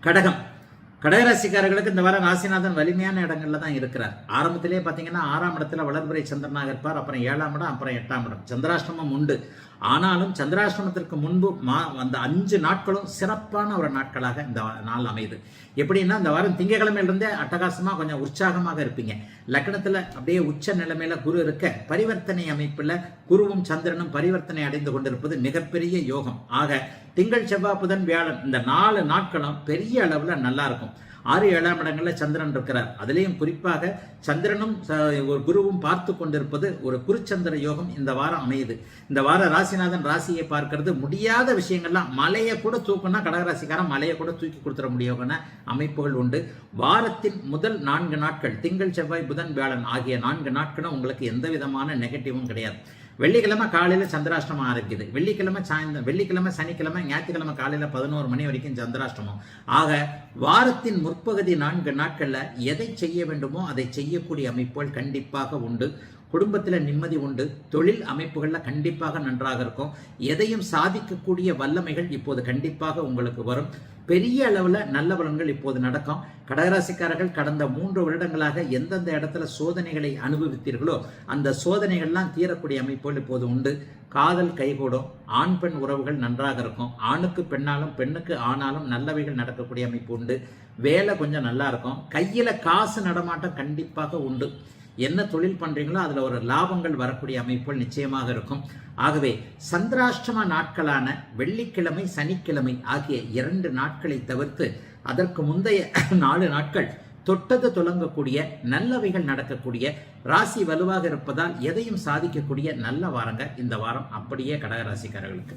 கடகம். கடகராசிக்காரர்களுக்கு இந்த வாரம் ராசிநாதன் வலிமையான இடங்கள்ல தான் இருக்கிறார். ஆரம்பத்திலே பார்த்தீங்கன்னா ஆறாம் இடத்துல வளர்புரை சந்திரனாக இருப்பார். அப்புறம் ஏழாம் இடம் அப்புறம் எட்டாம் இடம். சந்திராஷ்டமம் உண்டு. ஆனாலும் சந்திராஷ்டமத்திற்கு முன்பு மா அந்த அஞ்சு நாட்களும் சிறப்பான ஒரு நாட்களாக இந்த நாள் அமையுது. எப்படின்னா இந்த வாரம் திங்கக்கிழமையிலிருந்தே அட்டகாசமாக கொஞ்சம் உற்சாகமாக இருப்பீங்க. லக்னத்தில் அப்படியே உச்ச நிலைமையில குரு இருக்க பரிவர்த்தனை அமைப்பில் குருவும் சந்திரனும் பரிவர்த்தனை அடைந்து கொண்டிருப்பது மிகப்பெரிய யோகம். ஆக திங்கள் செவ்வாய் புதன் வியாழன் இந்த நாலு நாட்களும் பெரிய அளவில் நல்லா இருக்கும். ஆறு ஏழாம் இடங்களில் சந்திரன் இருக்கிறார். அதுலேயும் குறிப்பாக சந்திரனும் ச- ஒரு குருவும் பார்த்து கொண்டிருப்பது ஒரு குருச்சந்திர யோகம் இந்த வாரம் அமையுது. இந்த வாரம் ராசிநாதன் ராசியை பார்க்கறது முடியாத விஷயங்கள்லாம் மலையை கூட தூக்குனா கடகராசிக்காரன் மலையை கூட தூக்கி கொடுத்துட முடியும்னு அமைப்புகள் உண்டு. வாரத்தின் முதல் நான்கு நாட்கள் திங்கள் செவ்வாய் புதன் வியாழன் ஆகிய நான்கு நாட்களும் உங்களுக்கு எந்த விதமான நெகட்டிவும் கிடையாது. வெள்ளிக்கிழமை காலையில் சந்திராஷ்டமம் ஆரம்பிக்குது. வெள்ளிக்கிழமை சாயந்தரம் வெள்ளிக்கிழமை சனிக்கிழமை ஞாயிற்றுக்கிழமை காலையில் பதினோரு மணி வரைக்கும் சந்திராஷ்டமம். ஆக வாரத்தின் முற்பகுதி நான்கு நாட்களில் எதை செய்ய வேண்டுமோ அதை செய்யக்கூடிய அமைப்புகள் கண்டிப்பாக உண்டு. குடும்பத்தில் நிம்மதி உண்டு தொழில் அமைப்புகளில் கண்டிப்பாக நன்றாக இருக்கும். எதையும் சாதிக்கக்கூடிய வல்லமைகள் இப்போது கண்டிப்பாக உங்களுக்கு வரும். பெரிய அளவில் நல்ல பலன்கள் இப்போது நடக்கும். கடகராசிக்காரர்கள் கடந்த மூன்று வருடங்களாக எந்தெந்த இடத்துல சோதனைகளை அனுபவித்தீர்களோ அந்த சோதனைகள்லாம் தீரக்கூடிய அமைப்புகள் இப்போது உண்டு. காதல் கைகூடும் ஆண் பெண் உறவுகள் நன்றாக இருக்கும். ஆணுக்கு பெண்ணாலும் பெண்ணுக்கு ஆனாலும் நல்லவைகள் நடக்கக்கூடிய அமைப்பு உண்டு. வேலை கொஞ்சம் நல்லா இருக்கும். கையில் காசு நடமாட்டம் கண்டிப்பாக உண்டு. என்ன தொழில் பண்ணுறீங்களோ அதில் ஒரு லாபங்கள் வரக்கூடிய அமைப்புகள் நிச்சயமாக இருக்கும். ஆகவே சந்திராஷ்டம நாட்களான வெள்ளிக்கிழமை சனிக்கிழமை ஆகிய இரண்டு நாட்களை தவிர்த்து அதற்கு முந்தைய நாலு நாட்கள் தொட்டது துலங்கக்கூடிய நல்லவைகள் நடக்கக்கூடிய ராசி வலுவாக இருப்பதால் எதையும் சாதிக்கக்கூடிய நல்ல வாரங்க இந்த வாரம் அப்படியே கடகராசிக்காரர்களுக்கு.